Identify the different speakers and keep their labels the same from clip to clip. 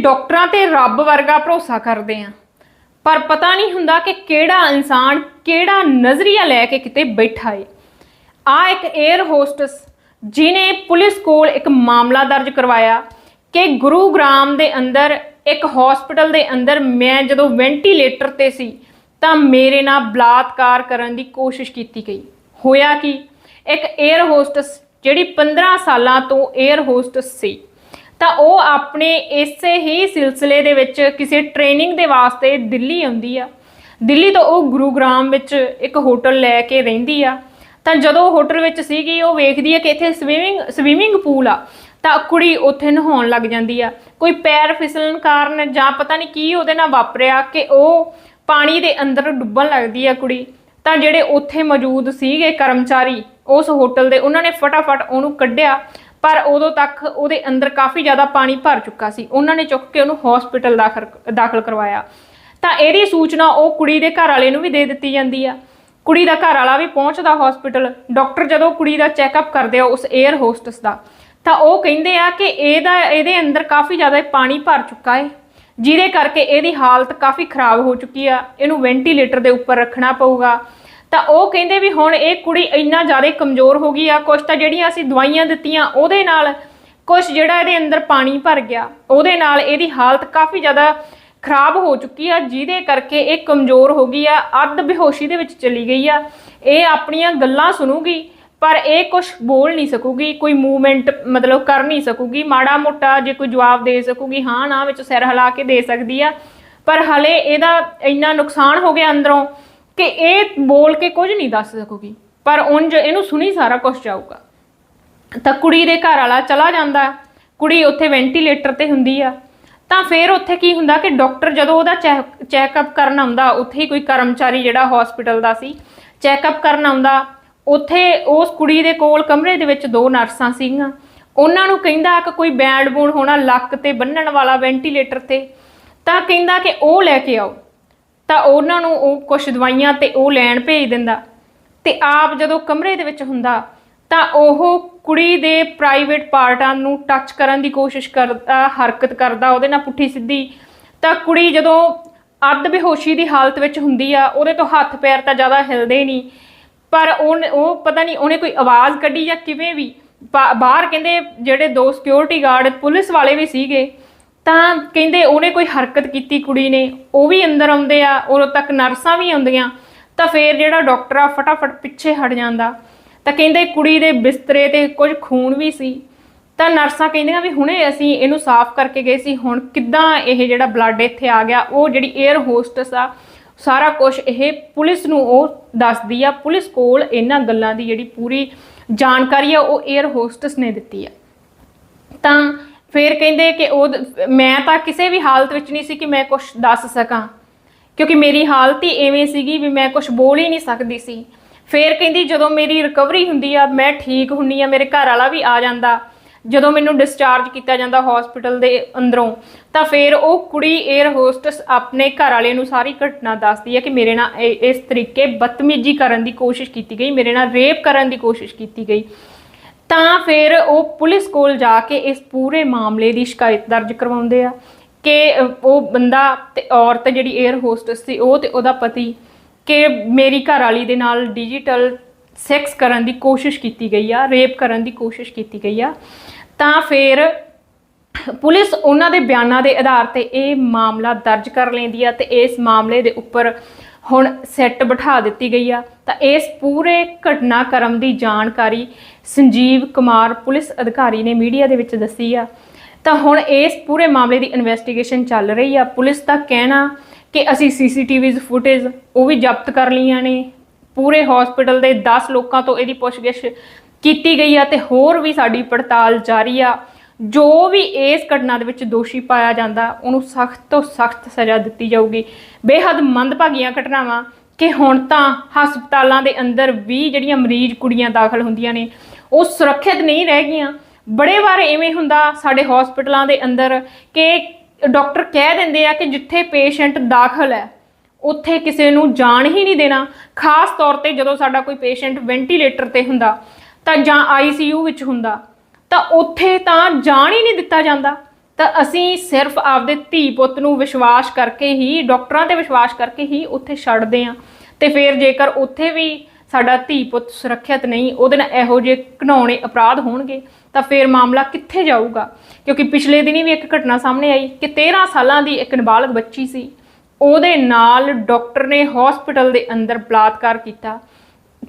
Speaker 1: ਡਾਕਟਰਾਂ ਤੇ ਰੱਬ ਵਰਗਾ ਭਰੋਸਾ ਕਰਦੇ ਆਂ। ਪਰ ਪਤਾ ਨਹੀਂ ਹੁੰਦਾ ਕਿ ਕਿਹੜਾ ਇਨਸਾਨ ਕਿਹੜਾ ਨਜ਼ਰੀਆ ਲੈ ਕੇ ਕਿਤੇ ਬੈਠਾ ਏ। ਆ ਇੱਕ 에ਅਰ ਹੋਸਟਸ ਜਿਨੇ ਪੁਲਿਸ ਕੋਲ ਇੱਕ ਮਾਮਲਾ ਦਰਜ ਕਰਵਾਇਆ ਕਿ ਗੁਰੂਗ੍ਰਾਮ ਦੇ ਅੰਦਰ, ਇੱਕ ਹਸਪੀਟਲ ਦੇ ਅੰਦਰ ਮੈਂ ਜਦੋਂ ਵੈਂਟੀਲੇਟਰ ਤੇ ਸੀ ਤਾਂ ਮੇਰੇ ਨਾਲ ਬਲਾਤਕਾਰ ਕਰਨ ਦੀ ਕੋਸ਼ਿਸ਼ ਕੀਤੀ ਗਈ। ਹੋਇਆ ਕਿ? ਇੱਕ 에ਅਰ ਹੋਸਟਸ ਜਿਹੜੀ 15 ਸਾਲਾਂ ਤੋਂ 에ਅਰ ਹੋਸਟਸ ਸੀ। ਤਾਂ ਉਹ ਆਪਣੇ ਇਸੇ ਹੀ ਸਿਲਸਿਲੇ ਦੇ ਵਿੱਚ ਕਿਸੇ ਟ੍ਰੇਨਿੰਗ ਦੇ ਵਾਸਤੇ ਦਿੱਲੀ ਆਉਂਦੀ ਆ। ਦਿੱਲੀ ਤੋਂ ਉਹ ਗੁਰੂਗ੍ਰਾਮ ਵਿੱਚ ਇੱਕ ਹੋਟਲ ਲੈ ਕੇ ਰਹਿੰਦੀ ਆ। ਤਾਂ ਜਦੋਂ ਹੋਟਲ ਵਿੱਚ ਸੀਗੀ, ਉਹ ਵੇਖਦੀ ਆ ਕਿ ਇੱਥੇ ਸਵੀਮਿੰਗ ਸਵੀਮਿੰਗ ਪੂਲ ਆ। ਤਾਂ ਕੁੜੀ ਉੱਥੇ ਨਹਾਉਣ ਲੱਗ ਜਾਂਦੀ ਆ। ਕੋਈ ਪੈਰ ਫਿਸਲਣ ਕਾਰਨ ਜਾਂ ਪਤਾ ਨਹੀਂ ਕੀ ਉਹਦੇ ਨਾਲ ਵਾਪਰਿਆ ਕਿ ਉਹ ਪਾਣੀ ਦੇ ਅੰਦਰ ਡੁੱਬਣ ਲੱਗਦੀ ਆ ਕੁੜੀ। ਤਾਂ ਜਿਹੜੇ ਉੱਥੇ ਮੌਜੂਦ ਸੀਗੇ ਕਰਮਚਾਰੀ, ਉਸ ਹੋਟਲ ਦੇ, ਉਹਨਾਂ ਨੇ ਫਟਾਫਟ ਉਹਨੂੰ ਕੱਢਿਆ ਪਰ ਉਦੋਂ ਤੱਕ ਉਹਦੇ ਅੰਦਰ ਕਾਫੀ ਜ਼ਿਆਦਾ ਪਾਣੀ ਭਰ ਚੁੱਕਾ ਸੀ। ਉਹਨਾਂ ਨੇ ਚੁੱਕ ਕੇ ਉਹਨੂੰ ਹਸਪੀਟਲ ਦਾਖਲ ਦਾਖਲ ਕਰਵਾਇਆ। ਤਾਂ ਇਹਦੀ ਸੂਚਨਾ ਉਹ ਕੁੜੀ ਦੇ ਘਰ ਵਾਲੇ ਨੂੰ ਵੀ ਦੇ ਦਿੱਤੀ ਜਾਂਦੀ ਆ। ਕੁੜੀ ਦਾ ਘਰ ਵਾਲਾ ਵੀ ਪਹੁੰਚਦਾ ਹਸਪੀਟਲ ਡਾਕਟਰ ਜਦੋਂ ਕੁੜੀ ਦਾ ਚੈੱਕਅਪ ਕਰਦੇ ਆ ਉਸ 에ਅਰ ਹੋਸਟਸ ਦਾ, ਤਾਂ ਉਹ ਕਹਿੰਦੇ ਆ ਕਿ ਇਹਦਾ, ਇਹਦੇ ਅੰਦਰ ਕਾਫੀ ਜ਼ਿਆਦਾ ਪਾਣੀ ਭਰ ਚੁੱਕਾ ਹੈ ਜਿਹਦੇ ਕਰਕੇ ਇਹਦੀ ਹਾਲਤ ਕਾਫੀ ਖਰਾਬ ਹੋ ਚੁੱਕੀ ਆ। ਇਹਨੂੰ ਵੈਂਟੀਲੇਟਰ ਦੇ ਉੱਪਰ ਰੱਖਣਾ ਪਊਗਾ। ਤਾਂ ਉਹ ਕਹਿੰਦੇ ਵੀ ਹੁਣ ਇਹ ਕੁੜੀ ਇੰਨਾ ਜ਼ਿਆਦਾ ਕਮਜ਼ੋਰ ਹੋ ਗਈ ਆ ਕੁਝ ਤਾਂ ਜਿਹੜੀਆਂ ਅਸੀਂ ਦਵਾਈਆਂ ਦਿੱਤੀਆਂ ਉਹਦੇ ਨਾਲ ਕੁਝ ਜਿਹੜਾ ਇਹਦੇ ਅੰਦਰ ਪਾਣੀ ਭਰ ਗਿਆ, ਉਹਦੇ ਨਾਲ ਇਹਦੀ ਹਾਲਤ ਕਾਫੀ ਜ਼ਿਆਦਾ ਖਰਾਬ ਹੋ ਚੁੱਕੀ ਆ, ਜਿਹਦੇ ਕਰਕੇ ਇਹ ਕਮਜ਼ੋਰ ਹੋ ਗਈ ਆ, ਅੱਧ ਬੇਹੋਸ਼ੀ ਦੇ ਵਿੱਚ ਚਲੀ ਗਈ ਆ। ਇਹ ਆਪਣੀਆਂ ਗੱਲਾਂ ਸੁਣੂਗੀ, ਪਰ ਇਹ ਕੁਝ ਬੋਲ ਨਹੀਂ ਸਕੂਗੀ, ਕੋਈ ਮੂਵਮੈਂਟ ਮਤਲਬ ਕਰ ਨਹੀਂ ਸਕੂਗੀ, ਮਾੜਾ ਮੋਟਾ ਜੇ ਕੋਈ ਜਵਾਬ ਦੇ ਸਕੂਗੀ, ਹਾਂ ਨਾ ਵਿੱਚ ਸਿਰ ਹਿਲਾ ਕੇ ਦੇ ਸਕਦੀ ਆ, ਪਰ ਹਲੇ ਇਹਦਾ ਇੰਨਾ ਨੁਕਸਾਨ ਹੋ ਗਿਆ ਅੰਦਰੋਂ ਕਿ ਇਹ ਬੋਲ ਕੇ ਕੁਝ ਨਹੀਂ ਦੱਸ ਸਕੂਗੀ। ਪਰ ਉਂਝ ਇਹਨੂੰ ਸੁਣੀ ਸਾਰਾ ਕੁਝ ਜਾਊਗਾ। ਤਾਂ ਕੁੜੀ ਦੇ ਘਰ ਵਾਲਾ ਚਲਾ ਜਾਂਦਾ। ਕੁੜੀ ਉੱਥੇ ਵੈਂਟੀਲੇਟਰ ਤੇ ਹੁੰਦੀ ਆ। ਤਾਂ ਫਿਰ ਉੱਥੇ ਕੀ ਹੁੰਦਾ ਕਿ ਡਾਕਟਰ ਜਦੋਂ ਉਹਦਾ ਚੈੱਕਅਪ ਕਰਨ ਆਉਂਦਾ, ਉੱਥੇ ਹੀ ਕੋਈ ਕਰਮਚਾਰੀ ਜਿਹੜਾ ਹਸਪੀਟਲ ਦਾ ਸੀ ਚੈੱਕਅਪ ਕਰਨ ਆਉਂਦਾ। ਉੱਥੇ ਉਸ ਕੁੜੀ ਦੇ ਕੋਲ ਕਮਰੇ ਦੇ ਵਿੱਚ ਦੋ ਨਰਸਾਂ ਸੀਗੀਆਂ। ਉਹਨਾਂ ਨੂੰ ਕਹਿੰਦਾ ਕਿ ਕੋਈ ਬੈਂਡ ਬੂਣ ਹੋਣਾ ਲੱਕ ਤੇ ਬੰਨਣ ਵਾਲਾ ਵੈਂਟੀਲੇਟਰ ਤੇ। ਤਾਂ ਕਹਿੰਦਾ ਕਿ ਉਹ ਲੈ ਕੇ ਆਓ। ਤਾਂ ਉਹਨਾਂ ਨੂੰ ਉਹ ਕੁਝ ਦਵਾਈਆਂ ਤੇ ਉਹ ਲੈਣ ਭੇਜ ਦਿੰਦਾ। ਤੇ ਆਪ ਜਦੋਂ ਕਮਰੇ ਦੇ ਵਿੱਚ ਹੁੰਦਾ, ਤਾਂ ਉਹ ਕੁੜੀ ਦੇ ਪ੍ਰਾਈਵੇਟ ਪਾਰਟਾਂ ਨੂੰ ਟੱਚ ਕਰਨ ਦੀ ਕੋਸ਼ਿਸ਼ ਕਰਦਾ, ਹਰਕਤ ਕਰਦਾ, ਉਹਦੇ ਨਾਲ ਪੁੱਠੀ ਸਿੱਧੀ। ਤਾਂ ਕੁੜੀ ਜਦੋਂ ਅੱਧ ਬੇਹੋਸ਼ੀ ਦੀ ਹਾਲਤ ਵਿੱਚ ਹੁੰਦੀ ਆ, ਉਹਦੇ ਤੋਂ ਹੱਥ ਪੈਰ ਤਾਂ ਜ਼ਿਆਦਾ ਹਿਲਦੇ ਨਹੀਂ। ਪਰ ਉਹ ਉਹ ਪਤਾ ਨਹੀਂ, ਉਹਨੇ ਕੋਈ ਆਵਾਜ਼ ਕੱਢੀ ਜਾਂ ਕਿਵੇਂ ਵੀ। ਬਾ- ਬਾਹਰ ਕਹਿੰਦੇ ਜਿਹੜੇ ਦੋ ਸਿਕਿਉਰਿਟੀ ਗਾਰਡ ਪੁਲਿਸ ਵਾਲੇ ਵੀ ਸੀਗੇ। ਤਾਂ ਕਹਿੰਦੇ ਉਹਨੇ ਕੋਈ ਹਰਕਤ ਕੀਤੀ ਕੁੜੀ ਨੇ, ਉਹ ਵੀ ਅੰਦਰ ਆਉਂਦੇ ਆ, ਉਦੋਂ ਤੱਕ ਨਰਸਾਂ ਵੀ ਆਉਂਦੀਆਂ, ਤਾਂ ਫੇਰ ਜਿਹੜਾ ਡਾਕਟਰ ਆ ਫਟਾਫਟ ਪਿੱਛੇ ਹਟ ਜਾਂਦਾ। ਤਾਂ ਕਹਿੰਦੇ ਕੁੜੀ ਦੇ ਬਿਸਤਰੇ ਤੇ ਕੁਝ ਖੂਨ ਵੀ ਸੀ। ਤਾਂ ਨਰਸਾਂ ਕਹਿੰਦੀਆਂ ਵੀ ਹੁਣੇ ਅਸੀਂ ਇਹਨੂੰ ਸਾਫ਼ ਕਰਕੇ ਗਏ ਸੀ, ਹੁਣ ਕਿੱਦਾਂ ਇਹ ਜਿਹੜਾ ਬਲੱਡ ਇੱਥੇ ਆ ਗਿਆ, ਉਹ ਜਿਹੜੀ 에ਅਰ ਹੋਸਟਸ ਆ, ਸਾਰਾ ਕੁਝ ਇਹ ਪੁਲਿਸ ਨੂੰ ਉਹ ਦੱਸਦੀ ਆ, ਪੁਲਿਸ ਕੋਲ ਇਹਨਾਂ ਗੱਲਾਂ ਦੀ ਜਿਹੜੀ ਪੂਰੀ ਜਾਣਕਾਰੀ ਆ, ਉਹ 에ਅਰ ਹੋਸਟਸ ਨੇ ਦਿੱਤੀ ਆ। ਤਾਂ ਫਿਰ ਕਹਿੰਦੇ ਕਿ ਉਹ ਮੈਂ ਤਾਂ ਕਿਸੇ ਵੀ ਹਾਲਤ ਵਿੱਚ ਨਹੀਂ ਸੀ ਕਿ ਮੈਂ ਕੁਝ ਦੱਸ ਸਕਾਂ। ਕਿਉਂਕਿ ਮੇਰੀ ਹਾਲਤ ਹੀ ਐਵੇਂ ਸੀਗੀ ਵੀ ਮੈਂ ਕੁਝ ਬੋਲ ਹੀ ਨਹੀਂ ਸਕਦੀ ਸੀ। ਫਿਰ ਕਹਿੰਦੀ, ਜਦੋਂ ਮੇਰੀ ਰਿਕਵਰੀ ਹੁੰਦੀ ਆ, ਮੈਂ ਠੀਕ ਹੁੰਨੀ ਆ, ਮੇਰੇ ਘਰ ਵਾਲਾ ਵੀ ਆ ਜਾਂਦਾ। ਜਦੋਂ ਮੈਨੂੰ ਡਿਸਚਾਰਜ ਕੀਤਾ ਜਾਂਦਾ ਹਸਪੀਟਲ ਦੇ ਅੰਦਰੋਂ, ਤਾਂ ਫਿਰ ਉਹ ਕੁੜੀ 에ਅਰ ਹੋਸਟਸ ਆਪਣੇ ਘਰ ਵਾਲੇ ਨੂੰ ਸਾਰੀ ਘਟਨਾ ਦੱਸਦੀ ਹੈ ਕਿ ਮੇਰੇ ਨਾਲ ਇਹ- ਇਸ ਤਰੀਕੇ ਬਦਤਮੀਜ਼ੀ ਕਰਨ ਦੀ ਕੋਸ਼ਿਸ਼ ਕੀਤੀ ਗਈ, ਮੇਰੇ ਨਾਲ ਰੇਪ ਕਰਨ ਦੀ ਕੋਸ਼ਿਸ਼ ਕੀਤੀ ਗਈ। ਤਾਂ ਫਿਰ ਉਹ ਪੁਲਿਸ ਕੋਲ ਜਾ ਕੇ ਇਸ ਪੂਰੇ ਮਾਮਲੇ ਦੀ ਸ਼ਿਕਾਇਤ ਦਰਜ ਕਰਵਾਉਂਦੇ ਆ ਕਿ ਉਹ ਬੰਦਾ ਤੇ ਔਰਤ ਜਿਹੜੀ 에ਅਰ ਹੋਸਟਸ ਸੀ, ਉਹ ਤੇ ਉਹਦਾ ਪਤੀ ਕਿ ਮੇਰੀ ਘਰ ਵਾਲੀ ਦੇ ਨਾਲ ਡਿਜੀਟਲ ਸੈਕਸ ਕਰਨ ਦੀ ਕੋਸ਼ਿਸ਼ ਕੀਤੀ ਗਈ ਆ ਰੇਪ ਕਰਨ ਦੀ ਕੋਸ਼ਿਸ਼ ਕੀਤੀ ਗਈ ਆ। ਤਾਂ ਫਿਰ ਪੁਲਿਸ ਉਹਨਾਂ ਦੇ ਬਿਆਨਾਂ ਦੇ ਆਧਾਰ ਤੇ ਇਹ ਮਾਮਲਾ ਦਰਜ ਕਰ ਲੈਂਦੀ ਆ ਤੇ ਇਸ ਮਾਮਲੇ ਦੇ ਉੱਪਰ ਹੁਣ ਸੈੱਟ ਬਿਠਾ ਦਿੱਤੀ ਗਈ ਆ, ਤਾਂ ਇਸ ਪੂਰੇ ਘਟਨਾਕ੍ਰਮ ਦੀ ਜਾਣਕਾਰੀ ਸੰਜੀਵ ਕੁਮਾਰ ਪੁਲਿਸ ਅਧਿਕਾਰੀ ਨੇ ਮੀਡੀਆ ਦੇ ਵਿੱਚ ਦੱਸੀ ਆ। ਤਾਂ ਹੁਣ ਇਸ ਪੂਰੇ ਮਾਮਲੇ ਦੀ ਇਨਵੈਸਟੀਗੇਸ਼ਨ ਚੱਲ ਰਹੀ ਆ। ਪੁਲਿਸ ਦਾ ਕਹਿਣਾ ਕਿ ਅਸੀਂ ਸੀਸੀਟੀਵੀਜ਼ ਫੁਟੇਜ ਉਹ ਵੀ ਜ਼ਬਤ ਕਰ ਲਈਆਂ ਨੇ। ਪੂਰੇ ਹਸਪੀਟਲ ਦੇ 10 ਲੋਕਾਂ ਤੋਂ ਇਹਦੀ ਪੁੱਛਗਿੱਛ ਕੀਤੀ ਗਈ ਆ ਤੇ ਹੋਰ ਵੀ ਸਾਡੀ ਪੜਤਾਲ ਜਾਰੀ ਆ। ਜੋ ਵੀ ਇਸ ਘਟਨਾ ਦੇ ਵਿੱਚ ਦੋਸ਼ੀ ਪਾਇਆ ਜਾਂਦਾ, ਉਹਨੂੰ ਸਖਤ ਤੋਂ ਸਖਤ ਸਜ਼ਾ ਦਿੱਤੀ ਜਾਊਗੀ। ਬੇਹੱਦ ਮੰਦਭਾਗੀਆਂ ਘਟਨਾਵਾਂ ਕਿ ਹੁਣ ਤਾਂ ਹਸਪਤਾਲਾਂ ਦੇ ਅੰਦਰ ਵੀ ਜਿਹੜੀਆਂ ਮਰੀਜ਼ ਕੁੜੀਆਂ ਦਾਖਲ ਹੁੰਦੀਆਂ ਨੇ, ਉਹ ਸੁਰੱਖਿਅਤ ਨਹੀਂ ਰਹਿ ਗਈਆਂ। ਬੜੇ ਵਾਰ ਐਵੇਂ ਹੁੰਦਾ ਸਾਡੇ ਹਸਪਤਾਲਾਂ ਦੇ ਅੰਦਰ ਕਿ ਡਾਕਟਰ ਕਹਿ ਦਿੰਦੇ ਆ ਕਿ ਜਿੱਥੇ ਪੇਸ਼ੈਂਟ ਦਾਖਲ ਹੈ, ਉੱਥੇ ਕਿਸੇ ਨੂੰ ਜਾਣ ਹੀ ਨਹੀਂ ਦੇਣਾ। ਖਾਸ ਤੌਰ ਤੇ ਜਦੋਂ ਸਾਡਾ ਕੋਈ ਪੇਸ਼ੈਂਟ ਵੈਂਟੀਲੇਟਰ ਤੇ ਹੁੰਦਾ, ਤਾਂ ਜਾਂ ਆਈਸੀਯੂ ਵਿੱਚ ਹੁੰਦਾ। ਤਾਂ ਉੱਥੇ ਤਾਂ ਜਾਣ ਹੀ ਨਹੀਂ ਦਿੱਤਾ ਜਾਂਦਾ। ਤਾਂ ਅਸੀਂ ਸਿਰਫ ਆਪਦੇ ਧੀ ਪੁੱਤ ਨੂੰ ਵਿਸ਼ਵਾਸ ਕਰਕੇ ਹੀ, ਡਾਕਟਰਾਂ ਤੇ ਵਿਸ਼ਵਾਸ ਕਰਕੇ ਹੀ ਉੱਥੇ ਛੱਡਦੇ ਆ ਤੇ ਫਿਰ ਜੇਕਰ ਉੱਥੇ ਵੀ ਸਾਡਾ ਧੀ ਪੁੱਤ ਸੁਰੱਖਿਅਤ ਨਹੀਂ, ਉਹਦੇ ਨਾਲ ਇਹੋ ਜਿਹੇ ਘਣਾਉਣੇ ਅਪਰਾਧ ਹੋਣਗੇ, ਤਾਂ ਫਿਰ ਮਾਮਲਾ ਕਿੱਥੇ ਜਾਊਗਾ? ਕਿਉਂਕਿ ਪਿਛਲੇ ਦਿਨੀ ਵੀ ਇੱਕ ਘਟਨਾ ਸਾਹਮਣੇ ਆਈ ਕਿ 13 ਸਾਲਾਂ ਦੀ ਇੱਕ ਨਾਬਾਲਗ ਬੱਚੀ ਸੀ। ਉਹਦੇ ਨਾਲ ਡਾਕਟਰ ਨੇ ਹਸਪੀਟਲ ਦੇ ਅੰਦਰ ਬਲਾਤਕਾਰ ਕੀਤਾ।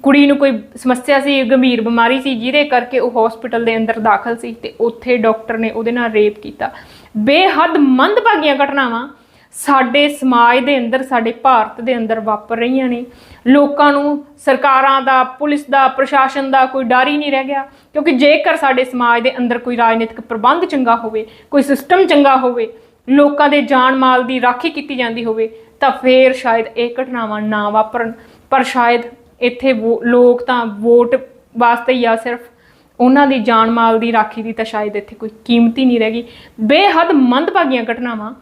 Speaker 1: ਕੁੜੀ ਨੂੰ ਕੋਈ ਸਮੱਸਿਆ ਸੀ, ਗੰਭੀਰ ਬਿਮਾਰੀ ਸੀ, ਜਿਹਦੇ ਕਰਕੇ ਉਹ ਹਸਪੀਟਲ ਦੇ ਅੰਦਰ ਦਾਖਲ ਸੀ ਤੇ ਉੱਥੇ ਡਾਕਟਰ ਨੇ ਉਹਦੇ ਨਾਲ ਰੇਪ ਕੀਤਾ। ਬੇਹੱਦ ਮੰਦਭਾਗੀਆਂ ਘਟਨਾਵਾਂ ਸਾਡੇ ਸਮਾਜ ਦੇ ਅੰਦਰ, ਸਾਡੇ ਭਾਰਤ ਦੇ ਅੰਦਰ ਵਾਪਰ ਰਹੀਆਂ ਨੇ। ਲੋਕਾਂ ਨੂੰ ਸਰਕਾਰਾਂ ਦਾ, ਪੁਲਿਸ ਦਾ, ਪ੍ਰਸ਼ਾਸਨ ਦਾ ਕੋਈ ਡਰ ਹੀ ਨਹੀਂ ਰਹਿ ਗਿਆ, ਕਿਉਂਕਿ ਜੇਕਰ ਸਾਡੇ ਸਮਾਜ ਦੇ ਅੰਦਰ ਕੋਈ ਰਾਜਨੀਤਿਕ ਪ੍ਰਬੰਧ ਚੰਗਾ ਹੋਵੇ, ਕੋਈ ਸਿਸਟਮ ਚੰਗਾ ਹੋਵੇ, ਲੋਕਾਂ ਦੇ ਜਾਨ ਮਾਲ ਦੀ ਰਾਖੀ ਕੀਤੀ ਜਾਂਦੀ ਹੋਵੇ, ਤਾਂ ਫੇਰ ਸ਼ਾਇਦ ਇਹ ਘਟਨਾਵਾਂ ਨਾ ਵਾਪਰਨ, ਪਰ ਸ਼ਾਇਦ ਇੱਥੇ ਵੋ- ਲੋਕ ਤਾਂ ਵੋਟ ਵਾਸਤੇ ਹੀ ਆ, ਸਿਰਫ ਉਹਨਾਂ ਦੀ ਜਾਨ ਮਾਲ ਦੀ ਰਾਖੀ ਦੀ ਤਾਂ ਸ਼ਾਇਦ ਇੱਥੇ ਕੋਈ ਕੀਮਤ ਹੀ ਨਹੀਂ ਰਹਿ ਗਈ। ਬੇਹੱਦ ਮੰਦਭਾਗੀਆਂ ਘਟਨਾਵਾਂ।